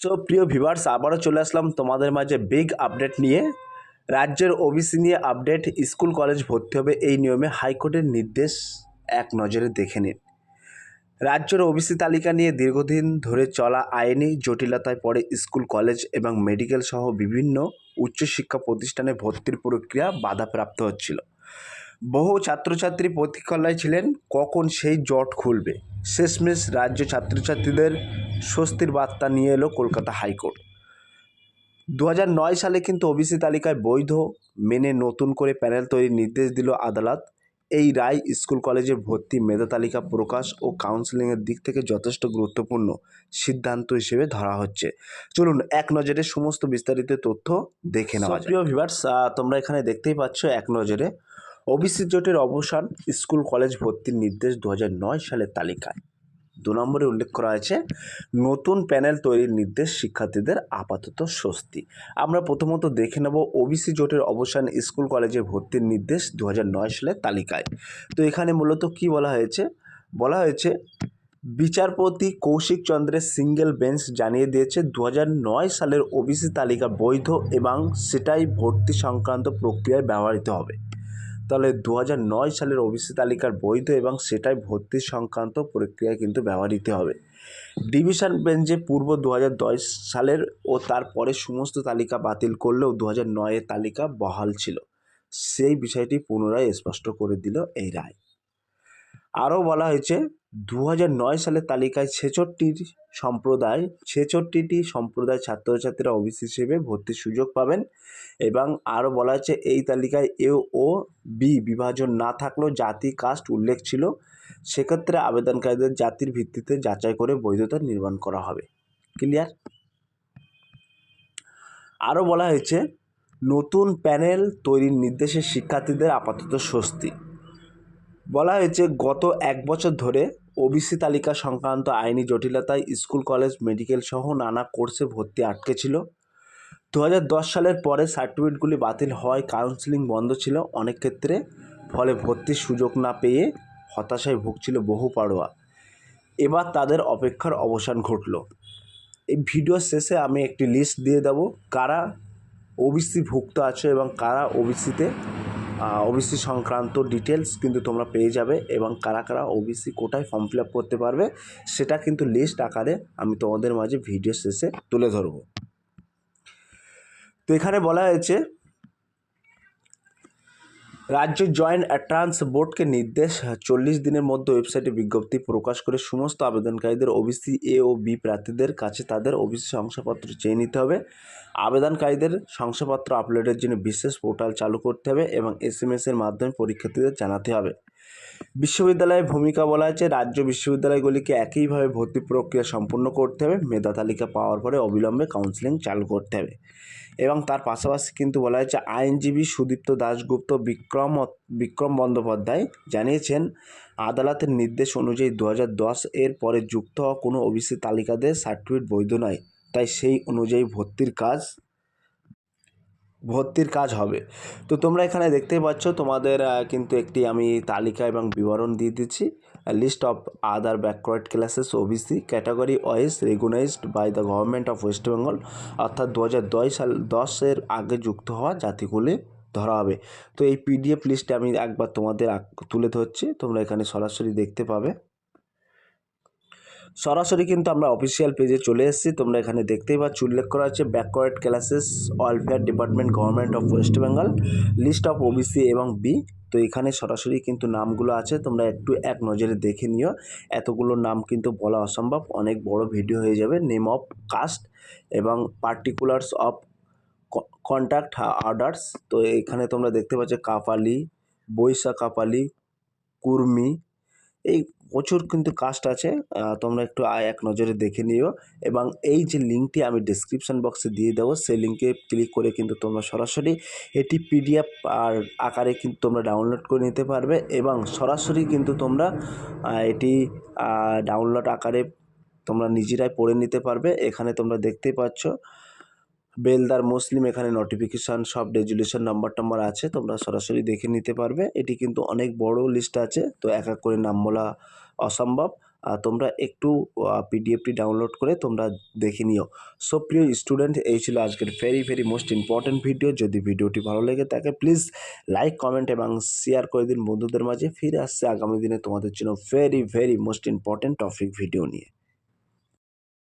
So প্রিয় viewers আবারও চলে আসলাম তোমাদের মাঝে বিগ আপডেট নিয়ে। রাজ্যের ওবিসি নিয়ে আপডেট স্কুল কলেজ ভর্তি হবে এই নিয়মে হাইকোর্টের নির্দেশ এক নজরে দেখে নিন। রাজ্যের ওবিসি তালিকা নিয়ে দীর্ঘদিন ধরে চলা আইনি জটিলতায় পড়ে স্কুল কলেজ এবং মেডিকেল সহ বিভিন্ন উচ্চশিক্ষা প্রতিষ্ঠানে ভর্তির প্রক্রিয়া বাধাপ্রাপ্ত হচ্ছিল। বহু ছাত্রছাত্রী প্রতীক্ষালয় ছিলেন, কখন সেই জট খুলবে? শেষমেশ রাজ্য ছাত্রছাত্রীদের স্বস্তির বার্তা নিয়ে এলো কলকাতা হাইকোর্ট। দু সালে কিন্তু ওবিসি তালিকায় বৈধ মেনে নতুন করে প্যানেল তৈরির নির্দেশ দিল আদালত। এই রায় স্কুল কলেজের ভর্তি মেধা তালিকা প্রকাশ ও কাউন্সেলিংয়ের দিক থেকে যথেষ্ট গুরুত্বপূর্ণ সিদ্ধান্ত হিসেবে ধরা হচ্ছে। চলুন এক নজরে সমস্ত বিস্তারিত তথ্য দেখে নেওয়া প্রিয় ভিভার্স তোমরা এখানে দেখতেই পাচ্ছ এক নজরে ওবিসি জোটের অবসান স্কুল কলেজ ভর্তির নির্দেশ দু সালের তালিকায়। দু নম্বরে উল্লেখ করা হয়েছে, নতুন প্যানেল তৈরির নির্দেশ শিক্ষার্থীদের আপাতত স্বস্তি। আমরা প্রথমত দেখে নেব ওবিসি জোটের অবসান স্কুল কলেজে ভর্তির নির্দেশ দু সালের তালিকায়। তো এখানে মূলত কি বলা হয়েছে? বলা হয়েছে, বিচারপতি কৌশিক চন্দ্রের সিঙ্গেল বেঞ্চ জানিয়ে দিয়েছে দু সালের ওবিসি তালিকা বৈধ এবং সেটাই ভর্তি সংক্রান্ত প্রক্রিয়ায় ব্যবহৃত হবে। তাহলে দু নয় সালের ওবিসি তালিকার বৈধ এবং সেটাই ভর্তি সংক্রান্ত প্রক্রিয়ায় কিন্তু ব্যবহৃত হবে। ডিভিশন বেঞ্চে পূর্ব দু হাজার দশ সালের ও তারপরে সমস্ত তালিকা বাতিল করলেও দু হাজার নয়ের তালিকা বহাল ছিল। সেই বিষয়টি পুনরায় স্পষ্ট করে দিল এই রায়। আরও বলা হয়েছে দু নয় সালের তালিকায় ছেষট্টি সম্প্রদায়, ছেষট্টিটি সম্প্রদায় ছাত্রছাত্রীরা ওবিসি হিসেবে ভর্তির সুযোগ পাবেন এবং আরও বলা হচ্ছে এই তালিকায় এ ও বি বিভাজন না থাকলেও জাতি কাস্ট উল্লেখ ছিল। সেক্ষেত্রে আবেদনকারীদের জাতির ভিত্তিতে যাচাই করে বৈধতা নির্মাণ করা হবে। ক্লিয়ার? আরও বলা হয়েছে, নতুন প্যানেল তৈরির নির্দেশে শিক্ষার্থীদের আপাতত স্বস্তি। বলা হয়েছে, গত এক বছর ধরে ওবিসি তালিকা সংক্রান্ত আইনি জটিলতায় স্কুল, কলেজ, মেডিকেল সহ নানা কোর্সে ভর্তি আটকে ছিল। দু হাজার দশ সালের পরে সার্টিফিকেটগুলি বাতিল হওয়ায় কাউন্সিলিং বন্ধ ছিল। অনেক ক্ষেত্রে ফলে ভর্তির সুযোগ না পেয়ে হতাশায় ভুগছিল বহু পাড়োয়া। এবার তাদের অপেক্ষার অবসান ঘটল। এই ভিডিওর শেষে আমি একটি লিস্ট দিয়ে দেবো। কারা ওবিসি ভুক্ত আছে এবং কারা ওবিসিতে ওবিসি সংক্রান্ত ডিটেলস কিন্তু তোমরা পেয়ে যাবে এবং কারা কারা ওবিসি কোটায় ফর্ম ফিল আপ করতে পারবে, সেটা কিন্তু লিস্ট আকারে আমি তোমাদের মাঝে ভিডিও শেষে তুলে ধরবো। তো এখানে বলা হয়েছে রাজ্য জয়েন্ট অ্যাট্রান্স বোর্ডকে নির্দেশ, চল্লিশ দিনের মধ্যে ওয়েবসাইটে বিজ্ঞপ্তি প্রকাশ করে সমস্ত আবেদনকারীদের ওবিসি এ ও বি প্রার্থীদের কাছে তাদের ওবিসি শংসাপত্র চেয়ে নিতে হবে। আবেদনকারীদের শংসাপত্র আপলোডের জন্য বিশেষ পোর্টাল চালু করতে হবে এবং এস এর মাধ্যমে পরীক্ষার্থীদের জানাতে হবে। বিশ্ববিদ্যালয়ের ভূমিকা বলা হয়েছে রাজ্য বিশ্ববিদ্যালয়গুলিকে একইভাবে ভর্তি প্রক্রিয়া সম্পূর্ণ করতে হবে, মেধা তালিকা পাওয়ার পরে অবিলম্বে কাউন্সিলিং চালু করতে হবে। এবং তার পাশাপাশি কিন্তু বলা হয়েছে, আইনজীবী সুদীপ্ত দাশগুপ্ত বিক্রম বিক্রম বন্দ্যোপাধ্যায় জানিয়েছেন, আদালতের নির্দেশ অনুযায়ী দু হাজার দশ এর পরে যুক্ত হওয়া কোনো ওবিসি তালিকাদের সার্টিফিকেট বৈধ নয়। তাই সেই অনুযায়ী ভর্তির কাজ ভর্তির কাজ হবে। তো তোমরা এখানে দেখতেই পাচ্ছ, তোমাদের কিন্তু একটি আমি তালিকা এবং বিবরণ দিয়ে দিচ্ছি। List of other backward classes OBC category wise recognised by the government of West Bengal অর্থাৎ দু হাজার দশ সাল, দশের আগে যুক্ত হওয়া জাতিগুলি ধরা হবে। তো এই পিডিএফ লিস্টে আমি একবার তোমাদের তুলে ধরছি, তোমরা এখানে সরাসরি দেখতে পাবে। সরাসরি কিন্তু আমরা অফিসিয়াল পেজে চলে এসেছি। তোমরা এখানে দেখতেই পাচ্ছ, উল্লেখ করা হচ্ছে backward classes welfare department government of West Bengal list of OBC এবং বি তো এখানে সরাসরি কিন্তু নামগুলো আছে, তোমরা একটু এক নজরে দেখে নিও। এতগুলো নাম কিন্তু বলা অসম্ভব, অনেক বড় ভিডিও হয়ে যাবে। নেম অফ কাস্ট এবং পার্টিকুলার্স অফ কন্ট্যাক্ট অর্ডার্স তো এখানে তোমরা দেখতে পাচ্ছ, কাপালি বৈশা কাপালি কুর্মি। এই প্রচুর কিন্তু কাস্ট আছে তোমরা একটু আয় এক নজরে দেখে নিও এবং এই যে লিঙ্কটি আমি ডিসক্রিপশান বক্সে দিয়ে দেবো, সেই লিঙ্কে ক্লিক করে কিন্তু তোমরা সরাসরি এটি পিডিএফ আর আকারে কিন্তু তোমরা ডাউনলোড করে নিতে পারবে এবং সরাসরি কিন্তু তোমরা এটি ডাউনলোড আকারে তোমরা নিজেরাই পড়ে নিতে পারবে। এখানে তোমরা দেখতেই পাচ্ছ বেলদার মুসলিম এখানে নোটিফিকেশান সব রেজুলেশন নাম্বার টাম্বার আছে, তোমরা সরাসরি দেখে নিতে পারবে। এটি কিন্তু অনেক বড় লিস্ট আছে, তো এক এক করে নাম বলা অসম্ভব। আর তোমরা একটু পিডিএফটি ডাউনলোড করে তোমরা দেখে নিও। সো প্রিয় স্টুডেন্ট এই ছিল আজকের very very most important video যদি ভিডিওটি ভালো লেগে থাকে প্লিজ লাইক কমেন্ট এবং শেয়ার করে দিন বন্ধুদের মাঝে। ফিরে আসছে আগামী দিনে তোমাদের জন্য very very most important topic video নিয়ে।